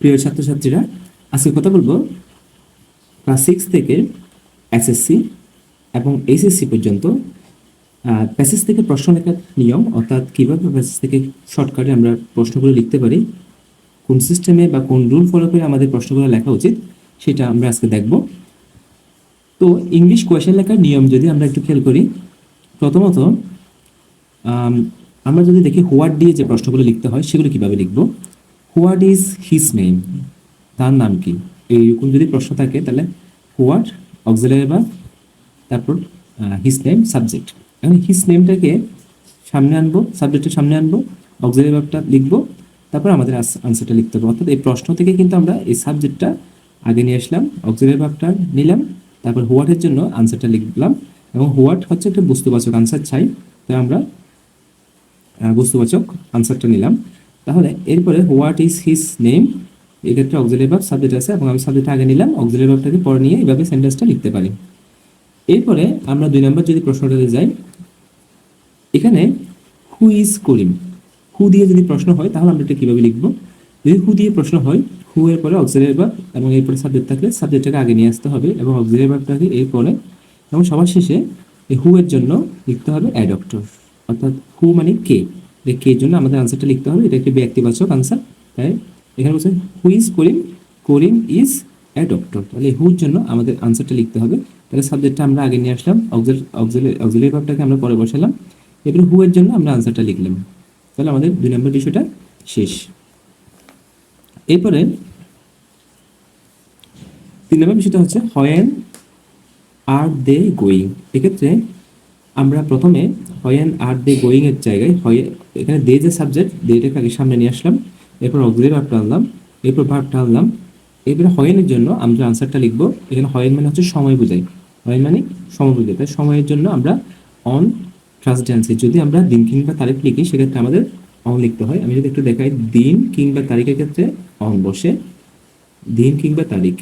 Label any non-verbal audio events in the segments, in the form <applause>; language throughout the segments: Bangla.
প্রিয় ছাত্রছাত্রীরা, আজকে কথা বলব ক্লাস সিক্স থেকে এসএসসি এবং এইচএসসি পর্যন্ত প্যাসেজ থেকে প্রশ্ন লেখার নিয়ম, অর্থাৎ কীভাবে প্যাসেজ থেকে শর্টকাটে আমরা প্রশ্নগুলো লিখতে পারি, কোন সিস্টেমে বা কোন রুল ফলো করে আমাদের প্রশ্নগুলো লেখা উচিত, সেটা আমরা আজকে দেখব। তো ইংলিশ কোয়েশ্চেন লেখার নিয়ম যদি আমরা একটু খেয়াল করি, প্রথমত আমরা যদি দেখি হোয়াট দিয়ে যে প্রশ্নগুলো লিখতে হয়, সেগুলো কীভাবে লিখব? হোয়াট ইজ হিস নেম তার নাম কি? এইরকম যদি প্রশ্ন থাকে, তাহলে হোয়াট অক্সিলারি বা তারপর হিস নেম সাবজেক্ট এখন হিস নেমটাকে সামনে আনব সাবজেক্টের সামনে আনব অক্সিলারি ভার্বটা লিখব, তারপর আমাদের আনসারটা লিখতে হবে। অর্থাৎ এই প্রশ্ন থেকে কিন্তু আমরা এই সাবজেক্টটা আগে নিয়ে আসলাম অক্সিলারি ভার্বটা নিলাম, তারপর হোয়াটের জন্য আনসারটা লিখলাম, এবং হোয়াট হচ্ছে একটা বস্তুবাচক আনসার চাই, তাই আমরা বস্তুবাচক আনসারটা নিলাম। তাহলে এরপরে হোয়াট ইজ হিস নেম এক্ষেত্রে অক্সিলারি ভার্ব সাবজেক্ট আছে এবং আমি সাবজেক্ট আগে নিলাম অক্সিলারি ভার্বটাকে পরে নিয়ে এইভাবে সেন্টেন্সটা লিখতে পারি। এরপরে আমরা দুই নম্বর যদি প্রশ্নটাতে যাই, এখানে হু ইজ করিম হু দিয়ে যদি প্রশ্ন হয়, তাহলে আমরা এটা কীভাবে লিখব? যদি হু দিয়ে প্রশ্ন হয় হু এর পরে অক্সিলারি ভার্ব এবং এরপরে সাবজেক্ট থাকলে সাবজেক্টটাকে আগে নিয়ে আসতে হবে এবং অক্সিলারি ভার্বটাকে এরপরে এবং সবার শেষে হু এর জন্য লিখতে হবে অ্যাডক্টর অর্থাৎ হু মানে কে। কে জন্য আমাদের আনসারটা লিখতে হবে। এটা একটি ব্যক্তিবাচক আনসার তাই এখানে বলছে who is Karim Karim is a doctor তাহলে হুর জন্য আমাদের আনসারটা লিখতে হবে। তাহলে সাবজেক্টটা আমরা আগে নিয়ে আসলাম অক্সিলারি ভাবটাকে আমরা পরে বসালাম। এবার হু এর জন্য আমরা আনসারটা লিখলাম। তাহলে আমাদের দুই নম্বর বিষয়টা শেষ। এরপরে তিন নম্বর বিষয়টা হচ্ছে হয়েন আর দে গোয়িং এক্ষেত্রে আমরা প্রথমে হয়েন আর দে গোয়িং এর জায়গায় হয় এখানে দে যে সাবজেক্ট দেটাকে আগে সামনে নিয়ে আসলাম, এরপর অক্সিলারি ভাবটা আনলাম, এরপর ভাবটা আনলাম, এরপরে হয়েনের জন্য আমরা আনসারটা লিখব, এখানে হয়েন মানে হচ্ছে সময় বোঝাই হয়েন মানে সময় বোঝাই, তাই সময়ের জন্য আমরা অন ট্রান্সডেন্সি যদি আমরা দিন কিংবা তারিখ লিখি, সেক্ষেত্রে আমাদের অন লিখতে হয়, আমি যদি একটু দেখাই, দিন কিংবা তারিখের ক্ষেত্রে অন বসে, দিন কিংবা তারিখ।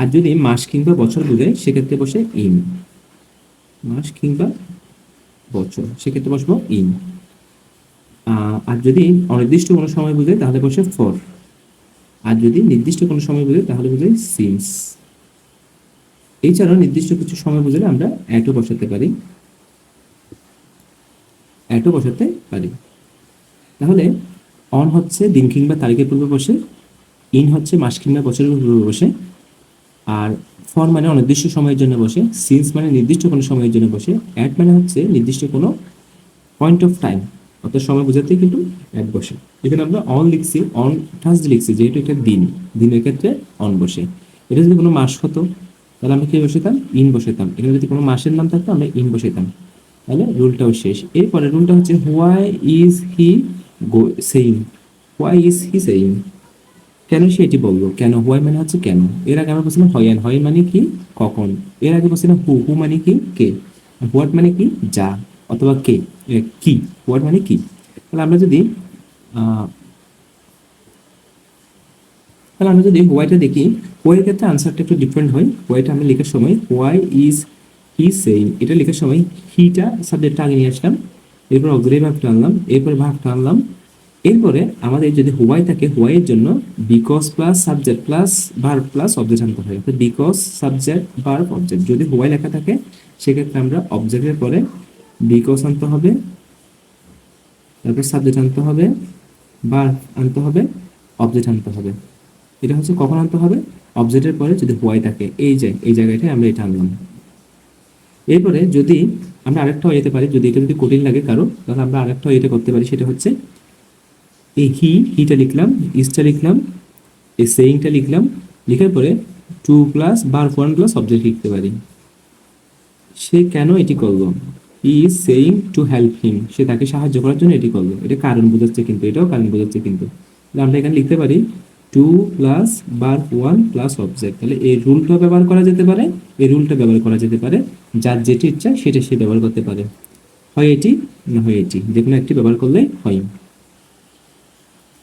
আর যদি মাস কিংবা বছর বোঝায় সেক্ষেত্রে বসে ইন। মাস কিংবা বছর, সেক্ষেত্রে বসবো ইন। আর যদি অনির্দিষ্ট কোনো সময় বোঝায় তাহলে বসে ফর। আর যদি নির্দিষ্ট কোনো সময় বোঝায় তাহলে বোঝায় সিমস এছাড়াও নির্দিষ্ট কিছু সময় বুঝলে আমরা অ্যাটো বসাতে পারি। অ্যাটো বসাতে পারি। তাহলে অন হচ্ছে দিন কিংবা তারিখের পূর্বে বসে, ইন হচ্ছে মাস কিংবা বছরের পূর্বে বসে আর ফর মানে অনির্দিষ্ট সময়ের জন্য বসে সিন্স মানে নির্দিষ্ট কোনো সময়ের জন্য বসে অ্যাট মানে হচ্ছে নির্দিষ্ট কোনো পয়েন্ট অফ টাইম অর্থাৎ সময় বোঝাতে কিন্তু অ্যাট বসে। এখানে আমরা অন লিখছি অন থার্সডে লিখছি, যেহেতু এটা দিন, দিনের ক্ষেত্রে অন বসে। এটা যদি কোনো মাস হতো, তাহলে আমরা কি বসাতাম? ইন বসাতাম। এখানে যদি কোনো মাসের নাম থাকতো, আমরা ইন বসেতাম। তাহলে রুলটাও শেষ। এরপরে রুলটা হচ্ছে why is he go same why is he saying কেন সে এটি বলল? কেন? হোয়াই মানে হচ্ছে কেন? এর আগে আমরা বলছিলাম হয়ান হয় মানে কি? কখন? এর আগে বলছিলাম হু। হু মানে কি? কে? হোয়াট মানে কি? যা। অথবা কে? কি? হোয়াট মানে কি? তাহলে আমরা যদি তাহলে আমরা যদি হোয়াইটা দেখি, হোয়াইয়ের ক্ষেত্রে আনসারটা একটু ডিফারেন্ট হয়। হোয়াইটা আমরা লেখার সময়, হোয়াই ইজ হি সেইং এটা লেখার সময়, হিটা সাবজেক্টটা আগে নিয়ে আসলাম, এরপর অগ্রে ভাবটা আনলাম, এরপর ভাবটা আনলাম এরপরে আমাদের যদি হোয়াই থাকে, হোয়াইয়ের জন্য because plus subject plus verb plus object আনতে হয় অর্থাৎ বিকজ সাবজেক্ট ভার্ব অবজেক্ট যদি হোয়াই লেখা থাকে, সেক্ষেত্রে আমরা অবজেক্টের পরে বিকজ আনতে হবে, তারপর সাবজেক্ট আনতে হবে ভার্ব আনতে হবে অবজেক্ট আনতে হবে। এটা হচ্ছে কখন আনতে হবে? অবজেক্টের পরে যদি হোয়াই থাকে। এই যে, এই জায়গাটায় আমরা এটা আনলাম। এরপরে যদি আমরা আরেকটা যেতে পারি, যদি এটা যদি কঠিন লাগে কারও, তাহলে আমরা আরেকটা এটা করতে পারি, সেটা হচ্ছে এই হি হিটা লিখলাম ইসটা লিখলাম, এই সেইংটা লিখলাম, লিখার পরে টু প্লাস বার ওয়ান প্লাস অবজেক্ট লিখতে পারি। সে কেন এটি করল? He is saying to help him সে তাকে সাহায্য করার জন্য এটি করল। এটা কারণ বোঝাচ্ছে কিন্তু, এটাও কারণ বোঝাচ্ছে কিন্তু। আমরা এখানে লিখতে পারি টু প্লাস বার ওয়ান প্লাস অবজেক্ট তাহলে এই রুলটা ব্যবহার করা যেতে পারে, এই রুলটা ব্যবহার করা যেতে পারে, যার যেটি ইচ্ছা সেটা সে ব্যবহার করতে পারে। হয় এটি না হয় এটি? যে কোনো একটি ব্যবহার করলেই হয়।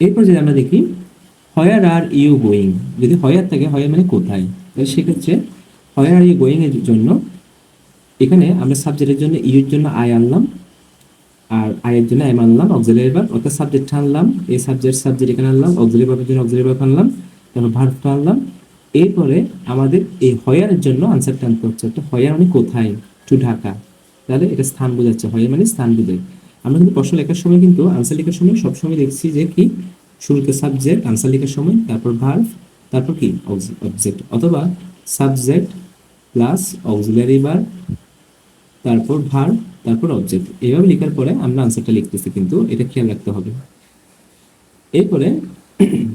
এরপর যদি আমরা দেখি হয়ার আর ইউ গোয়িং যদি হয়ার থাকে হয়ার মানে কোথায়? তাহলে সেক্ষেত্রে হয়ার আর ইউ গোয়িং এর জন্য এখানে আমরা সাবজেক্টের জন্য ইউর জন্য আই আনলাম, আর আয়ের জন্য এম আনলাম অক্সিলারি ভার্ব অর্থাৎ সাবজেক্ট আনলাম এই সাবজেক্ট সাবজেক্ট এখানে আনলাম অক্সিলারি ভার্বের জন্য অক্সিলারি ভার্ব আনলাম, তারপর ভার্বটা আনলাম। এরপরে আমাদের এই হয়ারের জন্য আনসারটা আনতে হচ্ছে হয়ার মানে কোথায়? টু ঢাকা। তাহলে এটা স্থান বোঝাচ্ছে হয়ার মানে স্থান বোঝায়। আমরা কিন্তু প্রশ্ন লেখার সময় কিন্তু আনসার লেখার সময় সবসময় দেখছি যে কি? শুরুতে সাবজেক্ট আনসার লেখার সময়, তারপর ভার্ব তারপর কি? অবজেক্ট অথবা সাবজেক্ট প্লাস অক্সিলারি ভার্ব তারপর ভার তারপর অবজেক্ট এইভাবে লেখার পরে আমরা আনসারটা লিখতেছি কিন্তু, এটা খেয়াল রাখতে হবে। এরপরে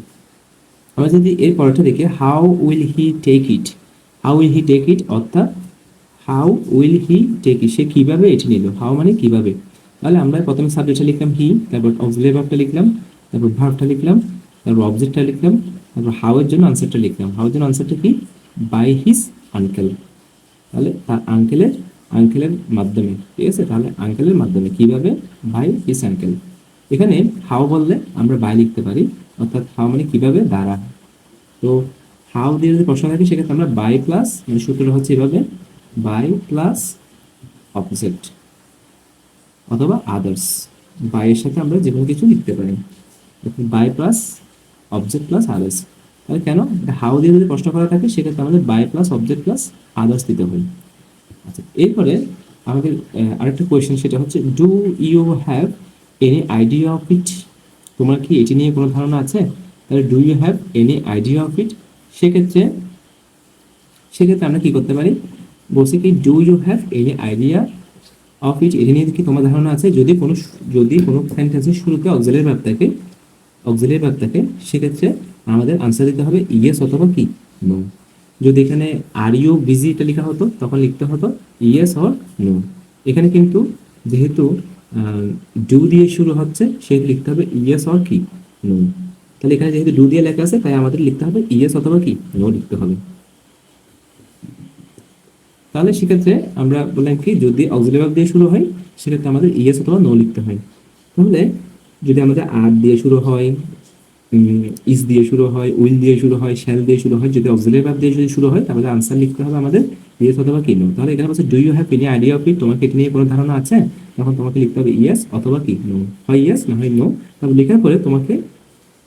<clears throat> আমরা যদি এর পরেরটা দেখি how will he take it how will he take it অর্থাৎ how will he take it সে কীভাবে এটি নিল? হাউ মানে কীভাবে? তাহলে আমরা প্রথমে সাবজেক্টটা লিখলাম হি তারপর ভার্বটা লিখলাম, তারপর ভার্বটা লিখলাম, তারপর অবজেক্টটা লিখলাম, তারপর হাউ এর জন্য আনসারটা লিখলাম। হাউ এর জন্য আনসারটা কি? বাই হিজ আঙ্কেল তাহলে তার আঙ্কেলের আঙ্কেলের মাধ্যমে। ঠিক আছে? তাহলে আঙ্কেলের মাধ্যমে কীভাবে? বাই হিস আঙ্কেল এখানে হাউ বললে আমরা বাই লিখতে পারি, অর্থাৎ হাউ মানে কীভাবে? দ্বারা। তো হাউ দিয়ে যদি প্রশ্ন থাকে, সেক্ষেত্রে আমরা বাই প্লাস মানে সূত্রটা হচ্ছে এভাবে বাই প্লাস অপোজিট অথবা আদার্স বাইয়ের সাথে আমরা যে কোনো কিছু লিখতে পারি। By plus object plus others তাহলে কেন? হাউ দিয়ে যদি প্রশ্ন করা থাকে, সেক্ষেত্রে আমাদের by plus object plus others দিতে হয়। আচ্ছা এরপরে আমাদের আরেকটা কোয়েশ্চেন সেটা হচ্ছে do you have any idea of it তোমার কি এটি নিয়ে কোনো ধারণা আছে? তাহলে do you have any idea of it সেক্ষেত্রে সেক্ষেত্রে আমরা কি করতে পারি? বলছি কি do you have any idea of it এটি নিয়ে কি তোমার ধারণা আছে যদি কোনো যদি কোনো সেন্টেন্সের শুরুতে অক্সিলারি ভার্ব থাকে অক্সিলারি ভার্ব থাকে সেক্ষেত্রে আমাদের আনসার দিতে হবে ইয়েস অথবা কি? নো যদি এখানে আর ইউ বিজি এটা লেখা হতো তখন লিখতে হতো ইয়েস অর নো এখানে কিন্তু যেহেতু ডু দিয়ে শুরু হচ্ছে সেহেতু লিখতে হবে ইয়েস অর কি? নো তাহলে এখানে যেহেতু ডু দিয়ে লেখা আছে তাই আমাদের লিখতে হবে ইয়েস অথবা কি? নো লিখতে হবে। তাহলে সেক্ষেত্রে আমরা বললাম কি, যদি অক্সিলারি ভার্ব দিয়ে শুরু হয়, সেক্ষেত্রে আমাদের ইয়েস অথবা নো লিখতে হয়। তাহলে যদি আমাদের আর দিয়ে শুরু হয় ইস দিয়ে শুরু হয় উইল দিয়ে শুরু হয় শ্যাল দিয়ে শুরু হয়, যদি অক্সিলারি ভার্ব দিয়ে যদি শুরু হয়, তাহলে আনসার লিখতে হবে আমাদের ইয়েস অথবা কি নো তাহলে এখানে বলছে do you have any idea of it তোমাকে এটি নিয়ে কোনো ধারণা আছে? তখন তোমাকে লিখতে হবে ইয়েস অথবা কি নো হয় ইয়েস না হয় নো তারপর লেখার পরে তোমাকে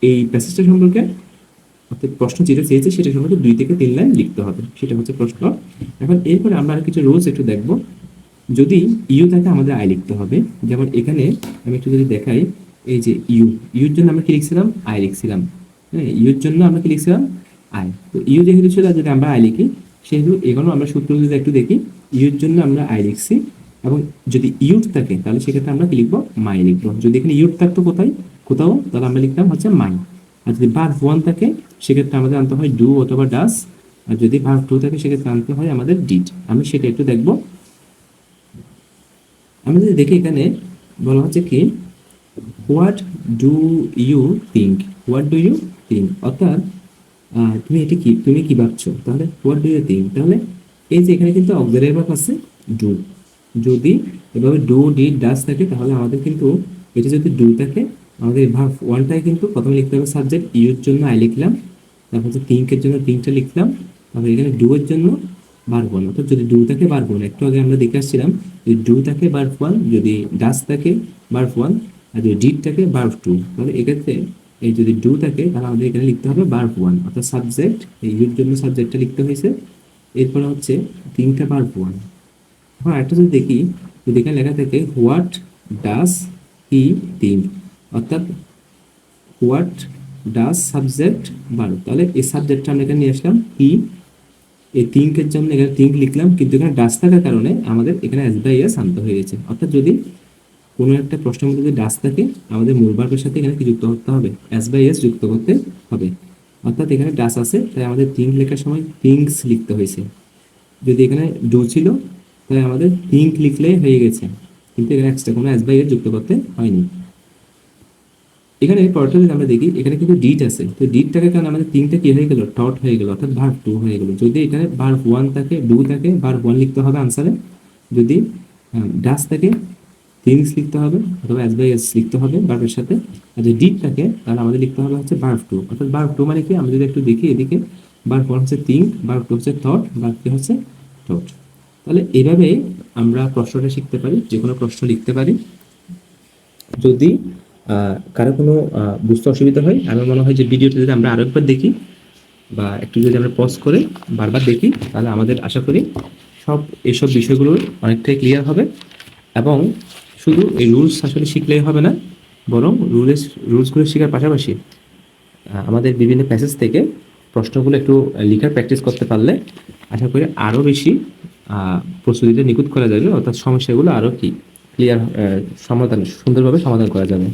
এই প্যাসেজটা সম্পর্কে অর্থাৎ প্রশ্ন যেটা চেয়েছে সেটা সম্পর্কে দুই থেকে তিন লাইন লিখতে হবে, সেটা হচ্ছে প্রশ্ন। এখন এরপরে আমরা আর কিছু রুলস একটু দেখব। যদি ইউ থাকে আমাদের আই লিখতে হবে। যেমন এখানে আমি একটু যদি দেখাই, এই যে ইউ, ইউর জন্য আমরা কি লিখছিলাম? আই লিখছিলাম। হ্যাঁ ইউর জন্য আমরা কি লিখছিলাম? আই। তো ইউ যেহেতু ছিল যদি আমরা আই লিখি, সেহেতু এখানেও আমরা সূত্র যদি একটু দেখি, ইউর জন্য আমরা আই লিখছি। এবং যদি ইউট থাকে, তাহলে সেক্ষেত্রে আমরা কি লিখব? মাই লিখব। যদি এখানে ইউট থাকতো কোথায়? কোথাও, তাহলে আমরা লিখতাম হচ্ছে মাই। আর যদি ভার্ভ ওয়ান থাকে, সেক্ষেত্রে আমাদের আনতে হয় ডু অথবা ডাস আর যদি ভার্ভ টু থাকে, সেক্ষেত্রে আনতে হয় আমাদের ডিড আমি সেটা একটু দেখব। আমি যদি দেখি এখানে বলা হচ্ছে কি what do you think what do you think অর্থাৎ তুমি এটি কি, তুমি কি ভাবছ? তাহলে হোয়াট ডু ইউ থিঙ্ক তাহলে এই যে এখানে কিন্তু অক্সিলারি ভার্ব আছে ডু যদি এভাবে ডু ডি ডাস থাকে, তাহলে আমাদের কিন্তু এটা যদি ডু থাকে আমাদের ভার্ব ওয়ানটাই কিন্তু প্রথমে লিখতে হবে সাবজেক্ট ইউর জন্য আই লিখলাম, তারপর হচ্ছে থিঙ্কের জন্য তিনটা লিখলাম, তারপর এখানে ডু এর জন্য ভার্ব ওয়ান অর্থাৎ যদি ডু থাকে ভার্ব ওয়ান একটু আগে আমরা দেখে আসছিলাম, যদি ডু থাকে ভার্ব ওয়ান যদি ডাস থাকে ভার্ব ওয়ান আর যদি ডিড থাকে ভার্ব টু তাহলে এক্ষেত্রে এই যদি ডু থাকে, তাহলে আমাদের এখানে লিখতে হবে ভার্ব ওয়ান অর্থাৎ সাবজেক্ট এই ইউর জন্য সাবজেক্টটা লিখতে হয়েছে, এরপরে হচ্ছে তিনটা ভার্ব ওয়ান এখন আরেকটা যদি দেখি, যদি এখানে লেখা থাকে হোয়াট ডাস হি থিঙ্ক অর্থাৎ হোয়াট ডাস সাবজেক্ট ভার্ব তাহলে এই সাবজেক্টটা আমরা এখানে নিয়ে আসলাম হি এই থিঙ্কের জন্য এখানে থিঙ্ক লিখলাম, কিন্তু এখানে ডাস থাকার কারণে আমাদের এখানে এস বাই এস আনতে হয়ে গেছে। অর্থাৎ যদি কোনো একটা প্রশ্নের মধ্যে যদি ডাস থাকে, আমাদের মূল ভার্বের সাথে এখানে কি যুক্ত করতে হবে? এস বাই এস যুক্ত করতে হবে। অর্থাৎ এখানে ডাস আছে, তাই আমাদের থিঙ্ক লেখার সময় থিঙ্কস লিখতে হয়েছে। যদি এখানে ডু ছিল, তাই আমাদের থিঙ্ক লিখলে হয়ে গেছে। কিন্তু এখানে এক্সট্রা কোনো এস বাই এস যুক্ত করতে হয়নি। এখানে যদি আমরা দেখি, এখানে কিন্তু ডিট আছে। তো ডিটটাকে কারণ আমাদের তিনটা কি হয়ে গেল? টট হয়ে গেল, অর্থাৎ ভার্ব টু হয়ে গেল। যদি এখানে ভার্ব ওয়ান থাকে ডু থাকে ভার্ব ওয়ান লিখতে হবে আনসারে যদি ডাস থাকে থিংস লিখতে হবে, অথবা এস বাই এস লিখতে হবে ভার্বের সাথে। আর যদি ডিট থাকে, তাহলে আমাদের লিখতে হবে হচ্ছে ভার্ব টু অর্থাৎ ভার্ব টু মানে কি? আমরা যদি একটু দেখি এদিকে ভার্ব ওয়ান হচ্ছে থিঙ্ক ভার্ব টু হচ্ছে থট ভার্ব থ্রি হচ্ছে টট তাহলে এইভাবে আমরা প্রশ্নটা শিখতে পারি যে কোনো প্রশ্ন লিখতে পারি। যদি কারও কোনো বুঝতে অসুবিধা হয়, আমার মনে হয় যে ভিডিওটা যদি আমরা আরও একবার দেখি বা একটু যদি আমরা পজ করে বারবার দেখি, তাহলে আমাদের আশা করি সব, এসব বিষয়গুলো অনেকটাই ক্লিয়ার হবে। এবং শুধু এই রুলস আসলে শিখলেই হবে না, বরং রুলস রুলসগুলো শেখার পাশাপাশি আমাদের বিভিন্ন প্যাসেজ থেকে প্রশ্নগুলো একটু লিখার প্র্যাকটিস করতে পারলে আশা করি আরও বেশি প্রস্তুতিতে নিখুঁত করা যাবে, অর্থাৎ সমস্যাগুলো আরও কি ক্লিয়ার সমাধান, সুন্দরভাবে সমাধান করা যাবে।